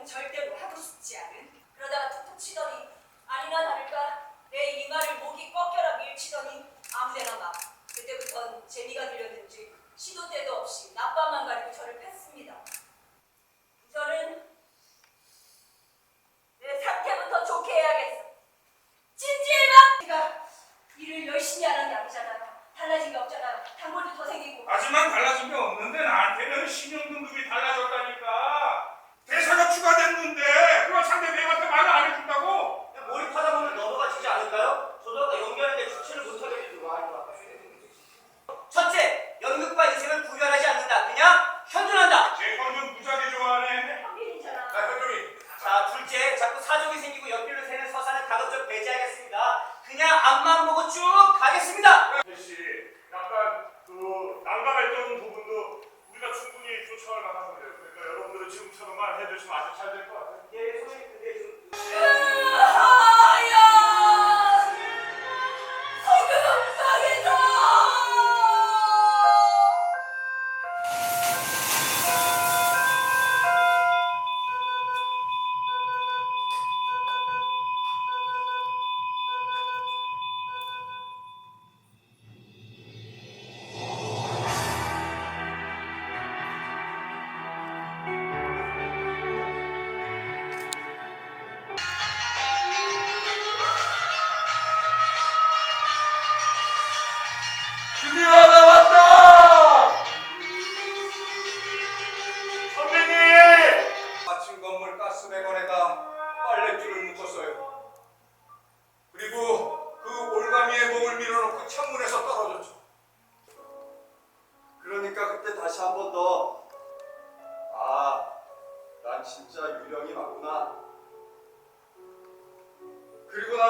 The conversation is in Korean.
내용은 절대로 하고 싶지 않은 그러다가 툭툭 치더니 아니나 다를까 내 이마를 목이 꺾여라 밀치더니 아무데나 막 그때부턴 재미가 들렸는지 시도 때도 없이 낮밤만 가리고 저를 팼습니다. 저는 내 상태부터 좋게 해야겠어. 진지해봐! 네가 일을 열심히 안 한 게 아니잖아. 달라진 게 없잖아. 단골도 더 생기고. 하지만 달라진 게 없는데 나한테는 신용등급이 달라졌다. 둘째, 자꾸 사족이 생기고 연필로 새는 서사는 가급적 배제하겠습니다. 그냥 앞만 보고 쭉 가겠습니다. 역시 약간 그 난감했던 부분도 우리가 충분히 쫓아갈 만한 거예요. 그러니까 여러분들은 지금처럼만 해주시면 아주 잘 될. 진짜 유령이 맞구나. 그리고 나